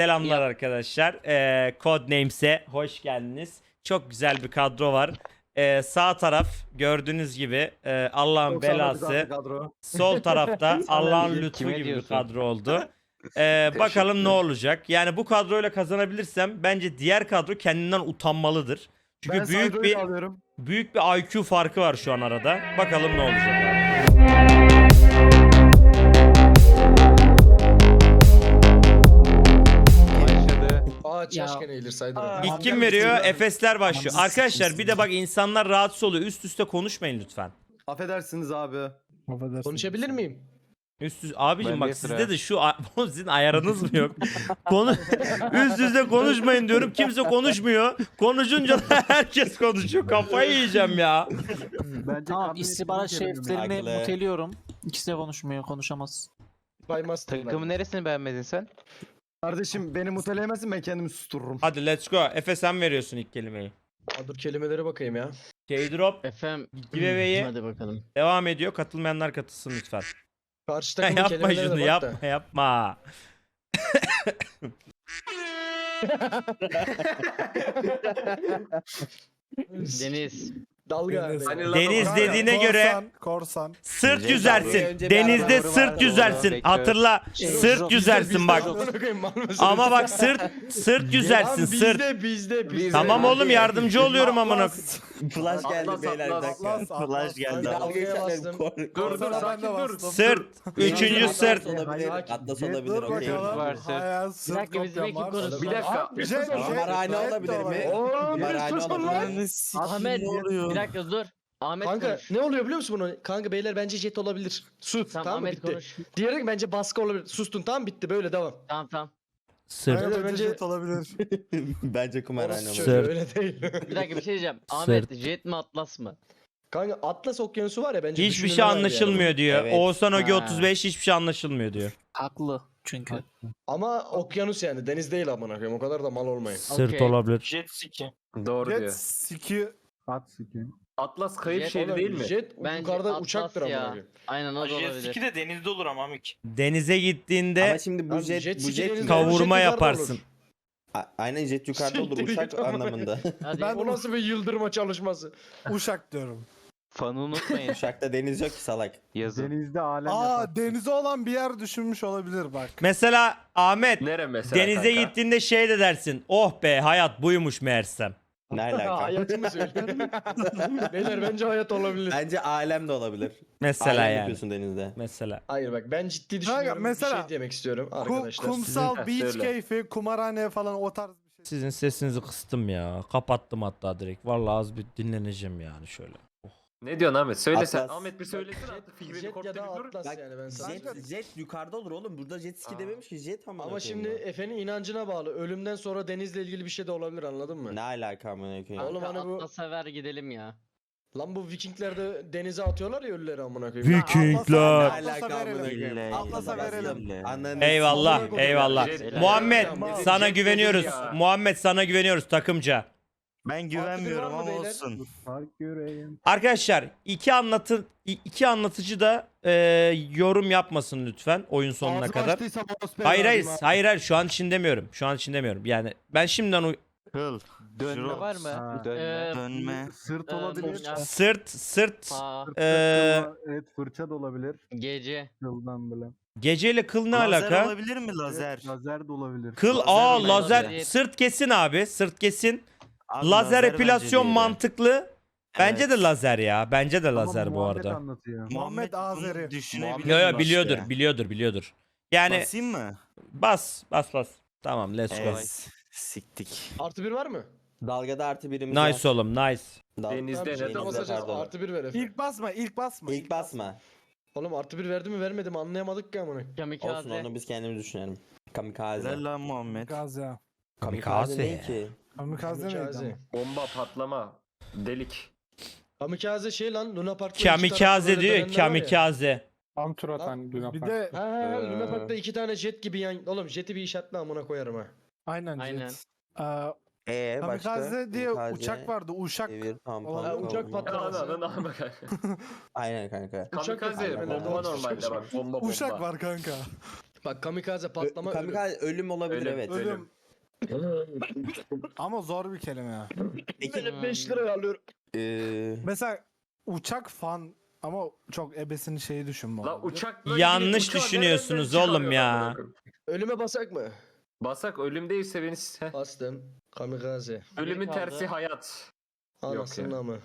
Selamlar arkadaşlar. Ee, Codenames'e hoş geldiniz. Çok güzel bir kadro var. Ee, sağ taraf gördüğünüz gibi e, Allah'ın belası. Sol tarafta Allah'ın lütfu Kime gibi bir diyorsun? kadro oldu. Ee, bakalım ne olacak. Yani bu kadroyla kazanabilirsem bence diğer kadro kendinden utanmalıdır. Çünkü büyük bir büyük bir IQ farkı var şu an arada. Bakalım ne olacak Aa Çaşken eğilir. İlk kim veriyor? Efesler başlıyor. Arkadaşlar bir de bak insanlar rahatsız oluyor. Üst üste konuşmayın lütfen. Affedersiniz abi. Konuşabilir miyim? Üst üste abicim Bende bak sıra. sizde de şu Oğlum sizin ayarınız mı yok? Konu üst üste konuşmayın diyorum. Kimse konuşmuyor. Konuşunca da herkes konuşuyor. Kafayı yiyeceğim ya. Tamam istihbarat şeriflerini Haklı. muteliyorum. İkisi de konuşmuyor, konuşamaz. Bay Master. Takımın neresini beğenmedin sen? Kardeşim beni muteleyemezsin ben kendimi sustururum. Hadi let's go. Efe sen veriyorsun ilk kelimeyi. Aa, dur kelimelere bakayım ya. K-Drop Efendim. giveaway'i Hadi bakalım. devam ediyor. Katılmayanlar katılsın lütfen. Karşı takımın yapma kelimelerine şunu bak yapma da. yapma. Deniz. Dalga. Deniz. Deniz. Deniz dediğine göre Korsan. sırt Önce yüzersin. bir Denizde arabaları sırt vardı, yüzersin. bekliyor. Hatırla. Sırt yüzersin bak. Ama bak sırt sırt yüzersin sırt. Bizde bizde bizde. Tamam oğlum yardımcı oluyorum amına. Flash geldi Atlas, beyler bir Atlas, dakika. Atlas, Atlas. geldi. Dalgaya bastım. Dur dur ben de bastım. Sırt. Üçüncü sırt. olabilir. Atlas olabilir Dur okey. bakalım. Var. Hayal Bir sırt dakika bizim kopyam ekip var. konuşsun. Bir dakika. Bir Jet, dakika. jet, Kumarhane jet de olabilir mi? Oğlum bir lan. olabilir. Ahmet. Bir dakika dur. Ahmet Kanka konuş. ne oluyor biliyor musun bunu? Kanka beyler bence jet olabilir. Sus Tamam, tamam, mı? Ahmet bitti. konuş. Diğeri bence baskı olabilir. Sustun tamam bitti böyle devam. Tamam tamam. Sırt. Hayır, Bence- bence jet olabilir. Bence kumarhane Orası olabilir. çocuğu, Sırt. öyle değil. Bir dakika bir şey diyeceğim. Ahmet jet mi Atlas mı? Kanka Atlas okyanusu var ya bence Hiçbir şey düşünülmez yani. anlaşılmıyor diyor. Evet. Oğuzhan Ha. 35 hiçbir şey anlaşılmıyor diyor. Haklı çünkü. Ama okyanus yani deniz değil amına koyayım o kadar da mal olmayın. Sırt Okey. olabilir. Jet ski. Doğru jet siki. Atlas kayıp Jet şehri Oğlum, değil mi? Jet Bence yukarıda Atlas uçaktır ya. koyayım. Aynen o da olabilir. ski de denizde olur ama amik. Denize gittiğinde Ama şimdi bu Abi jet, jet bu jet denizde- kavurma jet yukarıda yaparsın. olur. A- aynen jet yukarıda olur Siktir uçak git anlamında. Hadi. Ben- O nasıl bir yıldırma çalışması? Uşak diyorum. Fanı unutmayın. Uçakta deniz yok ki salak. Yazın. Aa denize olan bir yer düşünmüş olabilir bak. Mesela Ahmet Nere mesela denize kanka? gittiğinde şey de dersin. Oh be hayat buymuş meğersem. Ne alaka? Hayatı mı söylüyorsun? Beyler bence hayat olabilir. Bence alem de olabilir. Mesela Alem yani. yapıyorsun denizde. Mesela. Hayır bak ben ciddi düşünüyorum. mesela- bir şey demek istiyorum arkadaşlar. kumsal, beach Söyle. keyfi, kumarhane falan o tarz bir şey. Sizin sesinizi kıstım ya. Kapattım hatta direkt. Vallahi az bir dinleneceğim yani şöyle. Ne diyorsun Ahmet? Söyle sen. Atlas. Ahmet bir söylesene artık fikrini Jet koptu ya da bir dur. Atlas yani ben sana Jet, söyleyeyim. jet yukarıda olur oğlum. Burada jet ski Aa. dememiş ki jet ama. Ama şimdi Efe'nin inancına bağlı. Ölümden sonra denizle ilgili bir şey de olabilir anladın mı? ne alaka amına koyayım? Oğlum hani bu- Atlas'a ver gidelim ya. Lan bu Vikinglerde denize atıyorlar ya ölüleri amına koyayım. Vikingler. Ne Atlas'a verelim. koyayım? Atlas'a verelim. Ananı Eyvallah, sikeyim. eyvallah. Muhammed Tamam. sana güveniyoruz. Muhammed sana güveniyoruz takımca. Ben güvenmiyorum ama olsun. Arkadaşlar iki anlatı iki anlatıcı da e, yorum yapmasın lütfen oyun sonuna kadar. Hayır hayır hayır hayır şu an için demiyorum. Şu an için demiyorum. Yani ben şimdiden uy- Dönme var mı? Dönme. Ee, Dönme. Sırt Ee, olabilir. ya, sırt sırt pa, e, Evet fırça da olabilir. gece. Kıldan bile. geceyle kıl ne alaka? olabilir mi lazer? Lazer de olabilir. Kıl Lazer aa mi? lazer Lazer. sırt kesin abi sırt kesin. Lazer epilasyon mantıklı. Bence de lazer ya. Bence de lazer bu arada. anlatıyor. Muhammed Azeri. Yo yo biliyordur biliyordur biliyordur. Yani Basayım mı? bas bas bas. Tamam let's go. Siktik. Artı bir var mı? Dalgada artı birimiz Nice oğlum nice. Dal- Denizde Tamam, tamam. basacağız. pardon. Artı bir ver Efe. İlk basma, ilk basma. İlk basma. Oğlum artı bir verdi mi vermedi mi anlayamadık ki amına. Olsun Kamikaze. onu biz kendimiz düşünelim. Kamikaze. Lan Muhammed. Kamikaze. Kamikaze. ne ki? Kamikaze neydi Kamikaze. Bomba patlama. Delik. Kamikaze şey lan Luna Park'ta Kamikaze diyor ya, kamikaze. Tam tur atan Luna Bir Park. de Ha ha ha Ee. Luna Park'ta iki tane jet gibi yan... Oğlum jeti bir işaretle amına koyarım ha. aynen. Aynen. jet. Aa, Ee başka? kamikaze diye Kamikaze, uçak vardı. Uşak. Devir, tam, Olan- tam, Ha, uçak. Ananı ne bak. Aynen kanka. Uçak Kamikaze yok. bomba normalde bak. Bomba bomba. Uşak var kanka. Bak kamikaze patlama Ö- kamikaze ölüm olabilir Ölüm. evet. Ölüm. Ama zor bir kelime ya. Peki Benim 5 lira alıyorum. eee, Mesela uçak fan ama çok ebesinin şeyi düşün bu. La arada. uçakla Yanlış uçağı düşünüyorsunuz nereden oğlum ya. çıkarıyorlar? Ölüme basak mı? Basak ölüm değilse beni... Heh. Bastım. Kamikaze. Ölümün kaldı. tersi hayat. Anasının amı.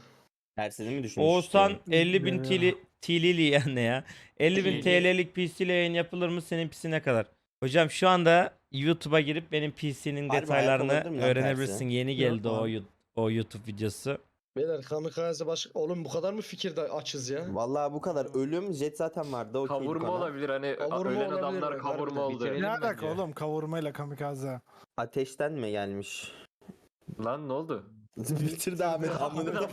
tersini mi düşünmüş? Oğuzhan işte? 50 bin TL, TL'li yani ne ya? 50 bin TL'lik PC ile yayın yapılır mı? Senin PC ne kadar? Hocam şu anda YouTube'a girip benim PC'nin Harbi detaylarını ayak olabilir mi lan öğrenebilirsin. Yeni geldi o, yu- o YouTube videosu. Beyler kamikaze baş... Oğlum bu kadar mı fikirde açız ya? Vallahi bu kadar. Ölüm jet zaten vardı. okeydik Kavurma olabilir hani Kavurma ölen olabilir adamlar mi? kavurma Harbiden oldu. bitirelim. Ne alaka bence. oğlum kavurmayla kamikaze. Ateşten mi gelmiş? Lan ne oldu? Bitirdi Ahmet amına.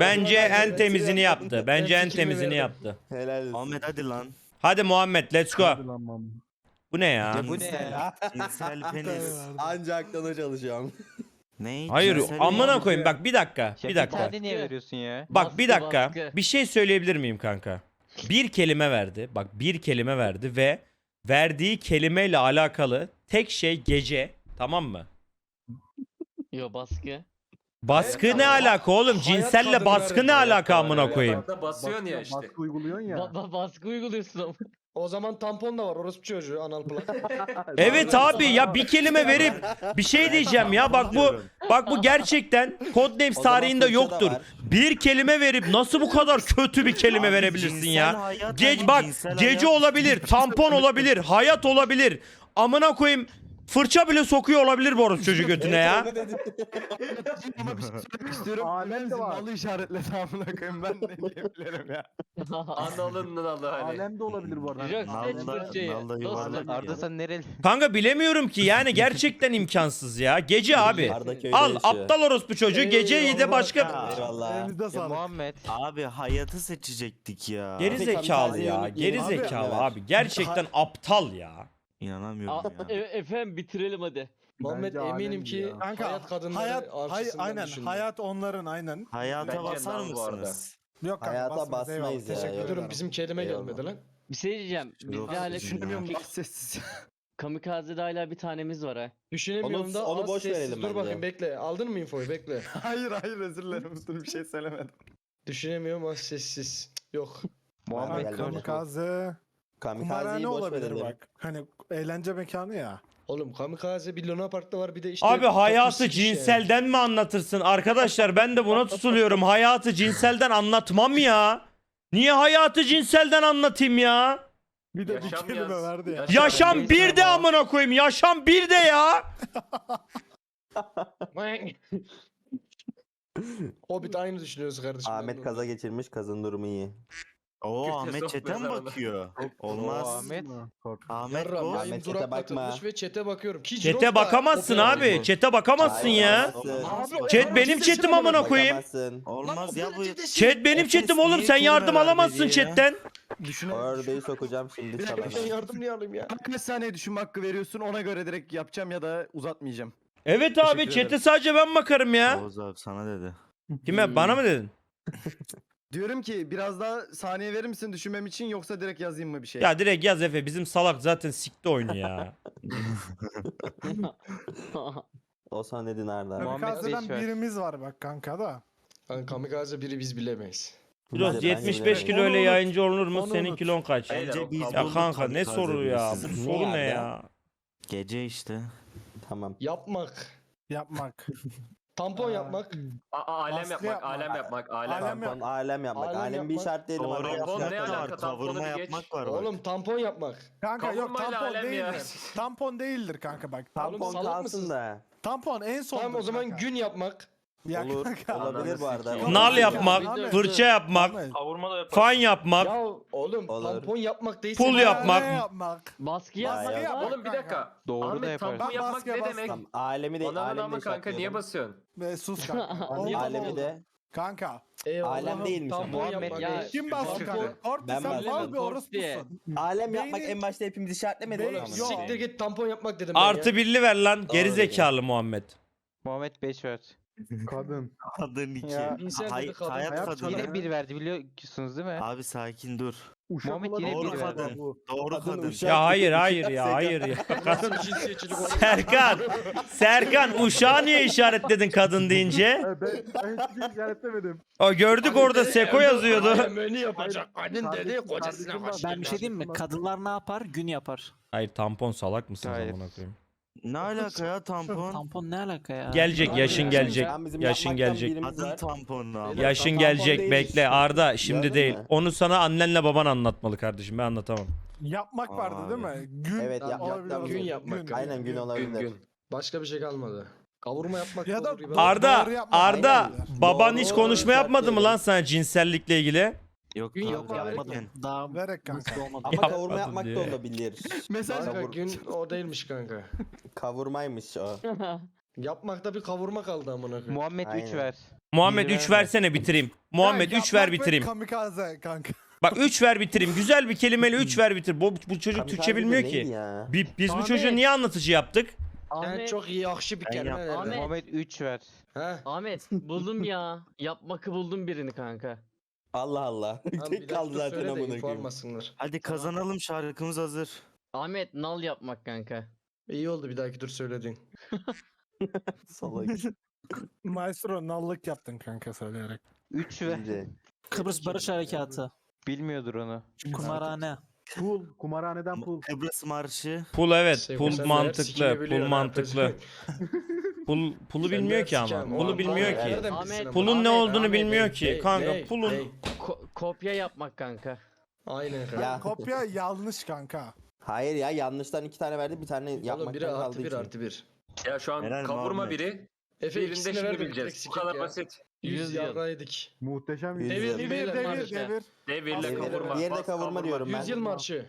Bence en temizini yaptı. Bence en temizini yaptı. Helal olsun. Ahmet hadi lan. Hadi Muhammed let's go. Hadi lan mam. Bu ne ya? Ya bu ne ya? Cinsel penis. Ancak aklına çalışıyorum. ne? Hayır Cinsel amına koyayım bak bir dakika. Bir dakika. tane niye veriyorsun ya? Bak bir dakika. baskı. Bir şey söyleyebilir miyim kanka? Bir kelime verdi. Bak bir kelime verdi ve verdiği kelimeyle alakalı tek şey gece. Tamam mı? Yo baskı. Baskı Evet, ne ama alaka oğlum? hayat Cinselle baskı ne hayat alaka kadını amına koyayım? Basıyorsun ya işte. Baskı uyguluyorsun ya. Ba- ba- baskı uyguluyorsun ama. O zaman tampon da var orospu çocuğu anal plan. Evet abi ya bir kelime verip bir şey diyeceğim ya bak bu bak bu gerçekten Codenames tarihinde yoktur. var. Bir kelime verip nasıl bu kadar kötü bir kelime Abi verebilirsin ya? hayat Ge hani bak gece olabilir, tampon olabilir, hayat olabilir. Amına koyayım fırça bile sokuyor olabilir bu orospu çocuğu götüne ya. Ama bir şey söylemek istiyorum. Alem de var. Malı işaretle amına koyayım ben ne diyebilirim ya. Analın nalı hani. Alem de olabilir bu arada. Yok, seç fırçayı. Dostum. yuvarlak Arda sen nereli? Kanka bilemiyorum ki yani gerçekten imkansız ya. Gece abi. Arda köyde Al yaşıyor. aptal orospu çocuğu geceyi de başka. Eyvallah. Elimizde Ya sağlık. Muhammed. Abi hayatı seçecektik ya. geri zekalı ya. Geri zekalı abi. Gerçekten aptal ya. A- İnanamıyorum e- ya. efendim bitirelim hadi. Muhammed Bence eminim ki ya. Kanka hayat kadınları hayat, hay, aynen düşündü. hayat onların aynen. Hayata Bence basar nal bu arada. mısınız? Yok kanka Hayata basmayız, basmayız eyvallah, ya, Teşekkür yok. Durun ederim. bizim kelime Eyvallah. gelmedi lan. Bir şey diyeceğim. Yok, Bizde hala düşünemiyorum. sessiz. kamikazede hala bir tanemiz var ha. Düşünemiyorum Onu- da onu az boş sessiz. verelim Dur bence. bakayım bekle. Aldın mı infoyu bekle. hayır hayır özür dilerim dur bir şey söylemedim. Düşünemiyorum az sessiz. Cık, Yok. Muhammed. Kamikaze. Kamikazeyi Kumarhane boş olabilir verelim. bak. Hani eğlence mekanı ya. Oğlum kamikaze bir Luna Park'ta var bir de işte. Abi hayatı pis bir şey yani. cinselden mi anlatırsın? Arkadaşlar ben de buna tutuluyorum. Hayatı cinselden anlatmam ya. Niye hayatı cinselden anlatayım ya? Bir de bir Yaşam kelime yaz. verdi ya. Yaşam Yaşam bir de ama. amına koyayım. Yaşam bir de ya. Hobbit aynı düşünüyoruz kardeşim. Ahmet kaza geçirmiş. Kazın durumu iyi. Oo Kötü Ahmet çete mi sohbetler bakıyor? Olmaz. Ahmet. Ahmet Yarram yayın Ahmet chat'e duraklatılmış bakma. ve çete bakıyorum. Ki Çete bakamazsın opera abi. Çete bakamazsın Hayır, ya. Abi, Chat benim chatim amına koyayım. Bakamazsın. Olmaz ya bu. Chat benim chatim oğlum. Sen yardım alamazsın chatten. Ördeği sokacağım şimdi Bir sana. dakika ben yardım niye alayım ya? Kaç saniye düşünme hakkı veriyorsun ona göre direkt yapacağım ya da uzatmayacağım. Evet abi Teşekkür chat'e ederim. sadece ben bakarım ya. Oğuz abi sana dedi. Kime? Bana mı dedin? Diyorum ki biraz daha saniye verir misin düşünmem için yoksa direkt yazayım mı bir şey? Ya direkt yaz Efe. Bizim salak zaten sikti oyunu ya. O sana dedi nerede? Muhammed Kamikaze'den birimiz var bak kanka da. Hani kamikaze biri biz bilemeyiz. Biraz Bence- 75 bence- kilo ile Onu yayıncı olunur mu? Onu Senin unut. kilon kaç? Bence biz Ya kanka ne soru ya? Bu soru ne ya? Gece işte. Tamam. Yapmak. Yapmak. Tampon Aa. yapmak. A- a- alem Baskı yapmak, yapmak. alem yapmak, alem. Alem Tampon alem yapmak. Alem Alem bir yapmak. işaretleyelim. Doğru arkadaşlar. Tampon ne yapmak var. alaka? Tamponu Kavurma bir geç. yapmak var bak. Oğlum tampon yapmak. Kanka yok Kavurmayla tampon alem ya. değildir. Tampon değildir kanka bak. Tampon Oğlum salak mısınız? kalsın da. Tampon en son. Tamam o zaman gün yapmak. Ya Olur. kanka. Olabilir bu arada. Ananı Nal yapmak, fırça yapmak, Ahmet. fan yapmak, Ya oğlum Olur. tampon yapmak değilse. Pul yapmak. Ne yapmak. Baskı yapmak Baskı yapmak. Oğlum bir dakika. Doğru da Ahmet yaparsın. tampon Ben yapmak baskıya ne bastım. demek? Tamam, alemi de Ananın alemi ama de kanka niye basıyorsun? Ve sus kanka. Oğlum, Alemi de. Kanka. Eyvallah. Alem değilmiş ama. Tampon Muhammed yapmak. ya- Kim bastı Tampon- kanka? Ben sen bastım. mal bir Kork diye. orospusun. Alem yapmak Beyni- en başta hepimiz işaretlemedik Beyni- mi? Yok. Siktir git tampon yapmak dedim ben Artı ya. birli ver lan. Geri zekalı Muhammed. Muhammed 5 ver. Kadın. Kadın iki. Ya, cinsel dedi Hay- kadın. hayat Hayat kadını. kadını. Yine bir verdi biliyorsunuz değil mi? Abi sakin dur. Uşak Muhammed olan yine doğru bir kadın verdi. bu. Doğru Kadın kadın. Ya hayır hayır ya hayır ya. Bir cinsiyetçilik oldu? Serkan, Serkan uşağı niye işaretledin kadın deyince? Ben, ben hiçbir şey işaretlemedim. O gördük orada Seko yazıyordu. Beni yapacak kadın dedi kocasına kardeşim var. Ben bir şey diyeyim mi? Kadınlar ne yapar? Gün yapar. Hayır tampon salak mısın Hayır. amına koyayım? Ne alaka ya tampon? Tampon ne alaka ya? Gelecek yaşın gelecek. Bizim Yaşın yapmaktan gelecek. birimiz Kadın var. tamponu Yaşın tampon gelecek değil bekle. Arda şimdi değil. Onu sana annenle baban anlatmalı kardeşim ben anlatamam. Yapmak vardı değil mi? Gün Evet, yap- olabilir. yapmak. Gün yapmak. Aynen gün Gün olabilir. gün. Başka bir şey kalmadı. Kavurma yapmak Ya da- olur gibi. Doğru Arda, yapmak. Arda Aynen. baban Doğru, hiç doğru, konuşma yapmadı mı lan sana cinsellikle ilgili? Yok Gün abi, yok yapmadım. erken. Daha Verek kanka. mutlu olmadım. Ama kavurma yapmak da diyor. olabilir. Mesaj Kanka Kavur- gün o değilmiş kanka. Kavurmaymış o. Yapmakta bir kavurma kaldı amına koyayım. Muhammed 3 Aynen. ver. Muhammed Bir 3 verme. versene bitireyim. Muhammed Ya, 3 ver yapmak ve bitireyim. Kamikaze kanka. Bak 3 ver bitireyim. Güzel bir kelimeyle 3 ver bitir. Bu, bu çocuk Kamikaze Türkçe de bilmiyor neydi ki. Ya? Bi- Biz bu çocuğu niye anlatıcı yaptık? Ahmet, çok iyi yakşı bir Ben kelime yap- nerede? Ahmet. Muhammed 3 ver. He? Ahmet buldum ya. Yapmakı buldum birini kanka. Allah Allah. Tamam, bir Tek dakika kaldı zaten söyle de amına koyayım. Hadi kazanalım şarkımız hazır. Ahmet nal yapmak kanka. İyi oldu bir dahaki dur söylediğin. Salak. Maestro nallık yaptın kanka söyleyerek. 3 ver. İyice. Kıbrıs Barış Harekatı. Bilmiyordur onu. Kumarhane. Pul. Kumarhaneden pul. Kıbrıs Marşı. Pul evet. Pul sen mantıklı. Pul biliyorsun ha, mantıklı. Pul pulu bilmiyor ki ama. Pulu bilmiyor ki. Ahmet, Pulun ne Ahmet, olduğunu Ahmet, bilmiyor ki. Kanka pulun? Ko- kopya yapmak kanka. Aynen kanka. Ya. Kopya yanlış kanka. Hayır ya yanlıştan iki tane verdi bir tane Oğlum yapmaktan biri artı kaldığı bir artı bir. Ya şu an Helal kavurma Muhammed. biri. Efe Birinde ikisini şimdi bileceğiz. Bu kadar basit. Yüz Yüz yıl. yarraydık. Muhteşem Yüz bir yıl. Devir Devir devir devir. Devirle Devir, kavurma. Diğeri de bas kavurma diyorum ben. Yüzyıl marşı.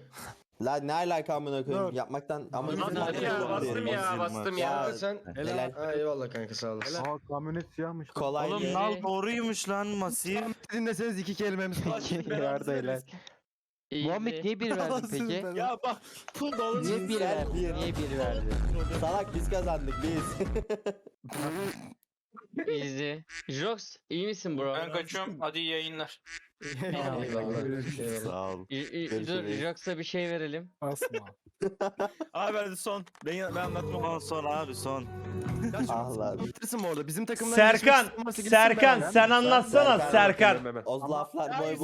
La ne alaka amına koyayım yapmaktan ama marşı ya bastım ya Bastım bastım ya. ya. Kanka sen Helal. Ha eyvallah kanka sağ olasın. Aa kamyonet siyahmış. Kolay Oğlum değil. nal doğruymuş lan masif. Dinleseniz iki kelimemiz kaldı. Arda helal. Muhammed niye 1 verdi peki? Ya bak pul dolu Niye 1 cinsel verdi? bir. Niye 1 verdi? Salak biz kazandık biz. Easy. Jox iyi misin bro? Ben kaçıyorum. Hadi iyi yayınlar. Eyvallah. eyvallah. Sağ ol. İ- i- Dur Görüşürüz. Jox'a bir şey verelim. Asma. Abi hadi son. Ben, ben anlatmam. Son son abi son. ah lan. Bitirsin bu arada. Bizim takımdan Serkan, Serkan sen anlatsana Serkan. O laflar boy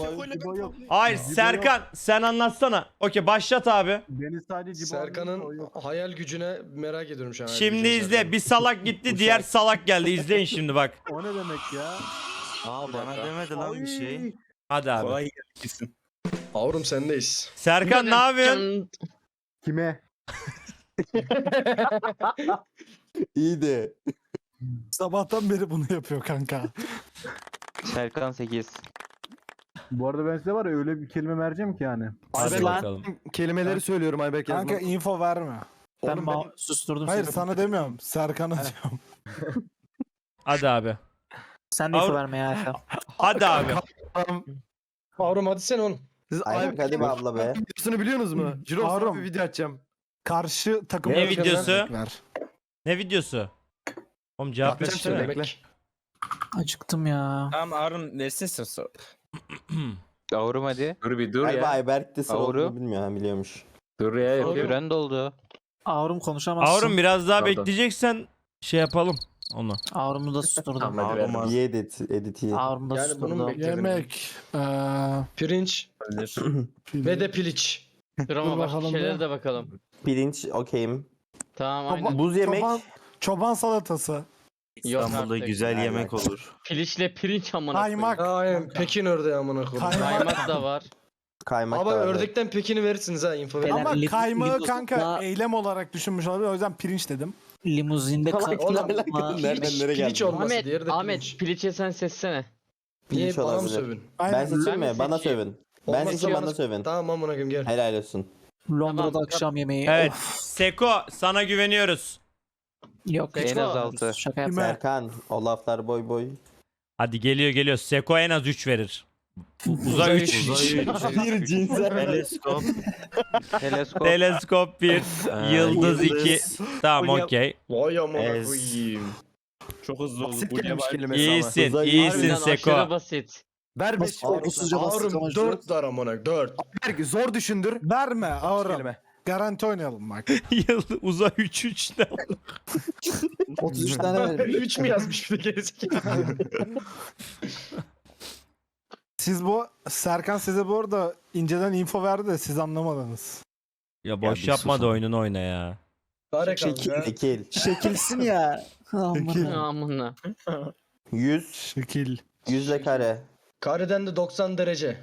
boy. Yok. Hayır Serkan sen anlatsana. Okey başlat abi. Deniz sadece Serkan'ın hayal gücüne merak ediyorum şu an. hayal Şimdi gücünü izle. Bir salak gitti diğer salak geldi. İzleyin şimdi bak. O ne demek ya? Aa bana demedi lan bir şey. Hadi abi. Kolay gelsin. Avrum sendeyiz. Serkan ne yapıyorsun? Kime? İyiydi. Sabahtan beri bunu yapıyor kanka. Serkan 8. Bu arada ben size var ya öyle bir kelime vereceğim ki yani. Hadi Ayberk- bakalım. Kelimeleri söylüyorum Ayberk Kanka yazma. info verme. Ben benim- susturdum Hayır seni. sana demiyorum. Serkan'a diyorum. Hadi abi. Sen de Avru- verme ya Efe. Hadi abi. Avrum hadi sen oğlum. Siz Aynen Ayberk hadi be abla be. videosunu biliyorsunuz mu? Jirox Harun. bir video açacağım. Karşı takım Ne videosu? ver. Ne videosu? Oğlum cevap Yapacağım versene. şimdi. Söylemek. Acıktım ya. Tamam Arun versin sen sor. Avrum hadi. Dur bir dur Galiba ya. Ayberk de Avru. olduğunu bilmiyor ha biliyormuş. Dur ya. Süren doldu. Avrum konuşamazsın. Avrum biraz daha Pardon. bekleyeceksen şey yapalım onu. Avrum'u da susturdum. Tamam hadi verdim. İyi edit, edit iyi. Avrum'u da Yani bunun susturdum. Yemek. Eee Pirinç ve de piliç. Dur ama Dur başka bakalım şeylere bir. de bakalım. Pirinç okeyim. Tamam aynen. Buz yemek. Çoban, çoban salatası. Yok İstanbul'da artık. güzel yemek olur. Piliçle pirinç amına koyayım. Kaymak. Aynen Pekin ördeği amına koyayım. Kaymak. Kaymak da var. Kaymak Ama da var. ördekten Pekin'i verirsiniz ha info verin. Ama lim- kaymağı kanka eylem olarak düşünmüş olabilir. O yüzden pirinç dedim. Limuzinde Salak, katılma. salak, nereden Piliç, nereye piliç geldi? olması Ahmet, diğeri de Ahmet piliçe sen seçsene. Niye Piliç bana mı olabilir. sövün? Aynen. Ben seçeyim Ben mi? Bana sövün. Ben Olmazsa seçeyim bana- sövün. Tamam amına koyayım gel. Helal olsun. Londra'da Tamam, akşam yemeği. Evet. Of, Seko sana güveniyoruz. yok. En az altı. Şaka yapma. Serkan o laflar boy boy. Hadi geliyor geliyor. Seko en az 3 verir. Uza 3. Bir cinsel. Teleskop. Teleskop. Teleskop 1. Ee, Yıldız 2. Tamam okey. Vay amına koyayım. Çok hızlı oldu. Basit Bu ne kelimesi ama. İyisin iyisin aşırı Seko. basit. Ver 5. Korkusuzca Ağrım amacı. 4 dar amına 4. Zor düşündür. Verme. Kelime. Garanti oynayalım bak. Uza 3 3 ne? 33 tane ver. 3 mü yazmış bir de gerizekalı? Siz bu Serkan size bu arada inceden info verdi de siz anlamadınız. Ya boş bir yapma da ama. oyununu oyna ya. Kare Şekil- kanka. Ekil. Şekilsin ya. Aman. Amına. 100. Şekil. 100 ile kare. Kareden de 90 derece.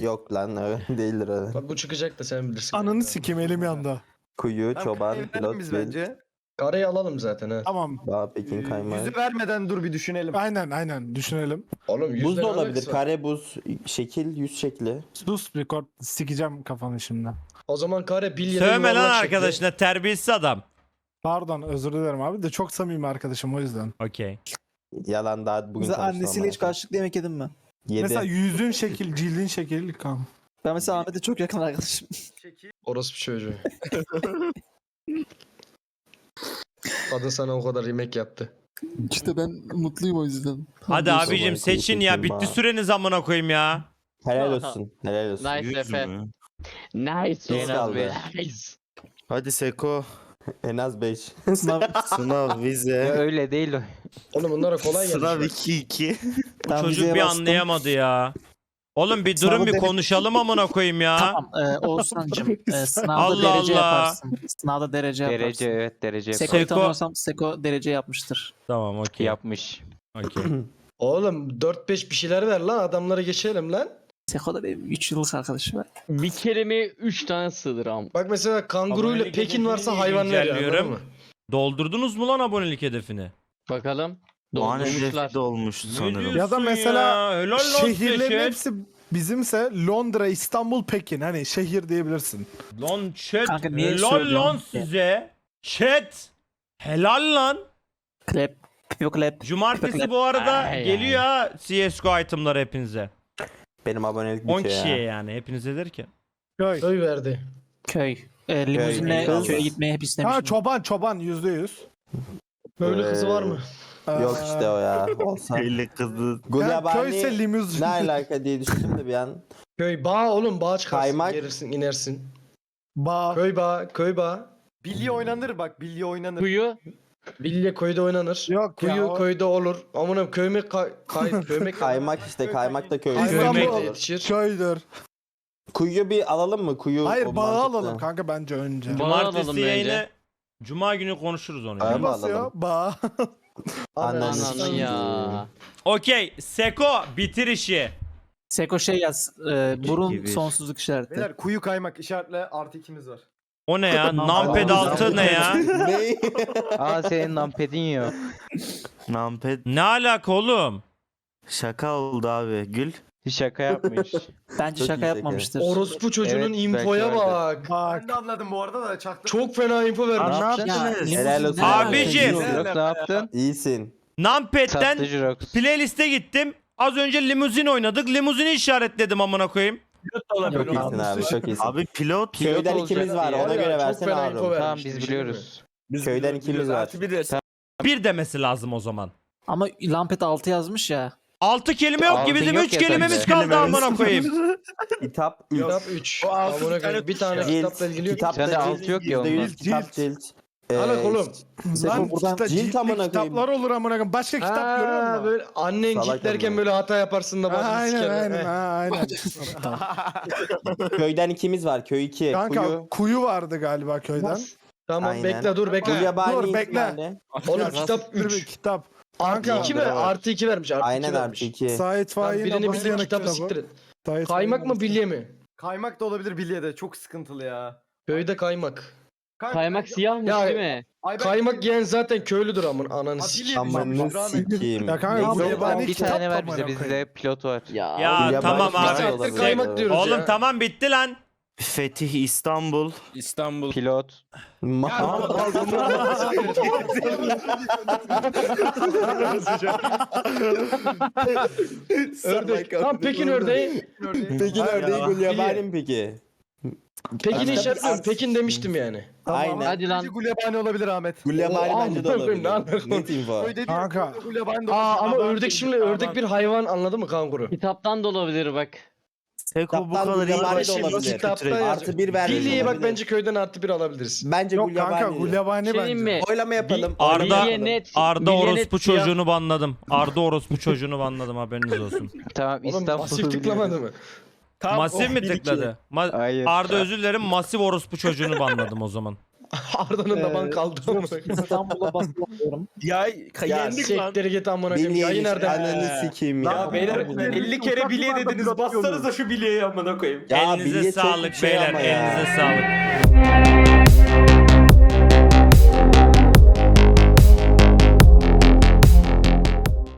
Yok lan öyle değildir öyle. Bak bu çıkacak da sen bilirsin. Ananı sikeyim elim yanda. Kuyu, çoban, pilot, bil, bence. Kareyi alalım zaten ha. Tamam. bağ, pekin, kaymağı. Yüzü vermeden dur bir düşünelim. Aynen aynen düşünelim. Oğlum Buz yüzden da olabilir. alakası var. Kare, buz, şekil, yüz şekli. Sus record sikeceğim kafanı şimdi. O zaman kare bilye Sövme lan arkadaşına terbiyesiz adam. Pardon özür dilerim abi de çok samimi arkadaşım o yüzden. Okey. Yalan daha bugün konuştum annesiyle hiç karşılıklı yemek yedim mi? 7. Mesela yüzün şekil, cildin şekil kan. Ben mesela Ahmet'e çok yakın arkadaşım. Orospu çocuğu. Kadın sana o kadar yemek yaptı. İşte ben mutluyum o yüzden. Hadi Hamdolsun abicim seçin ya. Bitti süreniz amına koyayım ya. Helal olsun. Helal olsun. Nice Efe. Nice En az oğlum. beş. Nice. Hadi Seko. En az 5. Sınav, Sınav, Ya vize. öyle değil o. Oğlum bunlara kolay Sınav gelmiş. 2-2. Bu çocuk vizeye bir bastım. anlayamadı ya. Oğlum bir durun Sınavı bir demek- konuşalım amına koyayım ya. Tamam e, Oğuzhan'cım e, sınavda Allah derece Allah. yaparsın. Sınavda derece yaparsın. Derece evet derece Seko'yu Seko- tanıyorsam Seko derece yapmıştır. Tamam okey. yapmış. Okey. Oğlum 4-5 bir şeyler ver lan adamları geçelim lan. Seko da benim 3 yıllık arkadaşım. Bir kelimeye 3 tane sığdır am. Bak mesela kanguru ile Abonelik Pekin varsa hayvan veriyor güncelliyorum. anladın mı? Doldurdunuz mu lan abonelik hedefini? Bakalım. Puan Doldurmuşlar. hedefi de olmuş sanırım. Ya da mesela ya? Helal Şehirlerin size hepsi bizimse Londra, İstanbul, Pekin. Hani şehir diyebilirsin. Lan chat. Kanka niye helal söylüyorsun lan ki? size. Chat. Helal lan. Klep. Pipo klep. Cumartesi bu arada Ay, geliyor ha CSGO itemları hepinize. Benim abonelik 10 bitiyor kişiye ya. yani hepinize derken. Köy. Köy verdi. Köy. E, limuzinle eyvallah. köye gitmeyi hep Ha istemiştim. çoban çoban yüzde yüz. Böyle kızı var mı? Yok işte o ya. Olsa. Öyle kızı. Yani Gulyabani köyse limuzin. ne alaka diye düşündüm de bir an. Köy bağ oğlum bağ çıkarsın Kaymak. gelirsin inersin. Bağ. Köy bağ köy bağ. Bilye oynanır bak bilye oynanır. Kuyu. Bilye köyde oynanır. Yok ya, Kuyu o- köyde olur. Amına köyme kay, kay köyme Kaymak işte kaymak da köy. İstanbul- da yetişir. Köydür. Kuyu bir alalım mı? Kuyu Hayır bağı mantıklı. alalım kanka bence önce. Ba- Cumartesi alalım bence. yayını Cuma günü konuşuruz onu. Ay, ya. Ne Bağ basıyor? alalım. Bağ. Ananı ya. Okey. Seko bitir işi. Seko şey yaz. E, burun gibi. sonsuzluk işareti. Beyler kuyu kaymak işaretle artı ikimiz var. O ne ya? Numpad. 6 ne ya? Aa senin lampedin yok. Nampet Ne alaka oğlum? şaka oldu abi. Gül. Şaka yapmış. Bence Çok şaka yapmamıştır. Orospu çocuğunun Evet, infoya belki bak. Bak. Ben de anladım bu arada da çaktım. Çok fena info vermiş. Ne Ya, yaptınız? Helal olsun. Abicim. ne yaptın? İyisin. Numpad'den Sattı Jirox. playlist'e gittim. Az önce limuzin oynadık. Limuzini işaretledim amına koyayım. Çok iyisin abi çok iyisin. Abi pilot. Köyden olacak ikimiz var ona göre çok versene fena info ver. Tamam vermiştim, biz bir şey biliyoruz. Köyden ikimiz var. Bir demesi lazım o zaman. Ama Lampet 6 yazmış ya. 6 kelime yok ki bizim yok 3 ya kelimemiz sende. kaldı amına koyayım. Kitap 3. Kitap 3. O altı Amına tane koyayım bir tane Cilt. kitapla ilgili yok. Kitap Sende da cilt, yok ya yüzde yüz ondan. Kitap cilt. Alak Ee, oğlum. Seko Lan buradan kita- cilt amına koyayım. kitaplar olur amına koyayım. Başka kitap görüyor musun? böyle annen Salak cilt amına. böyle hata yaparsın da Ha, bacını Aynen siker. aynen He. ha, aynen. Köyden ikimiz var. Köy 2. Kanka Kuyu. kuyu. vardı galiba köyden. Tamam Aynen. bekle dur bekle. Gulyabani Dur, bekle. ihtimali. Oğlum kitap bir 3. Kitap. Kanka. 2 mi? Artı 2 vermiş. Artı Aynen 2 artı vermiş. 2. Sait Lan Faik'in birini Abası bildik Yanık kitabı kitabı. Sait Kaymak Faik'in mı bilye mi? Kaymak da olabilir bilye de çok sıkıntılı ya. Köyde kaymak. Kanka, Kaymak siyahmış Ya- değil mi? Ay ben- Kaymak yiyen zaten köylüdür amın ananı Ha, sikeyim. bilye diyeceğim, Amanı Rahmet. sikeyim. Ya kanka, Ne bu güzel yabani. Bir kitap tane ver amına bize koyayım. bizde pilot var. Ya. Ya tamam abi. kaymak diyoruz Oğlum ya. tamam bitti lan. Fetih İstanbul. İstanbul. Pilot. Ma- Ördek. Tamam Pekin ördeği. Peki Ya. ördeği Gulyabani mi peki? Pekin iş yapmıyorum. Pekin demiştim yani. Aynen. Hadi lan. Bence Gulyabani olabilir Ahmet. Gulyabani bence de olabilir. Net info. Kanka. Aa ama ördek şimdi ördek bir hayvan anladın mı kanguru? Kitaptan da olabilir bak. Seko bu Kitaptan kadar iyi Gulyabani de olabilir. kitapta yazıyor. Artı bir vermiş Billy'ye bak olabilir. bence köyden artı bir alabiliriz. Bence Yok Gulyabani. kanka Gulyabani Şey bence. mi? Oylama yapalım. Arda- oylama Bilye yapalım. net. Arda Bilye net orospu siyah. çocuğunu banladım. Arda orospu çocuğunu banladım haberiniz olsun. Tamam Oğlum İstanbul'u pasif tıklamadı mı? Tamam, Masif oh, mi bir iki. tıkladı? Ma- Hayır. Arda özür dilerim masif orospu çocuğunu banladım o zaman. Arda'nın da ban Ee, kaldı. İstanbul'a basıyorum. Ya, ya yendik lan. siktir git amına koyayım. Yayı nereden? ananı sikeyim ya. Ya beyler 50 kere bilye dediniz. Bassanıza şu bilyeyi amına koyayım. Ya elinize sağlık şey beyler elinize sağlık.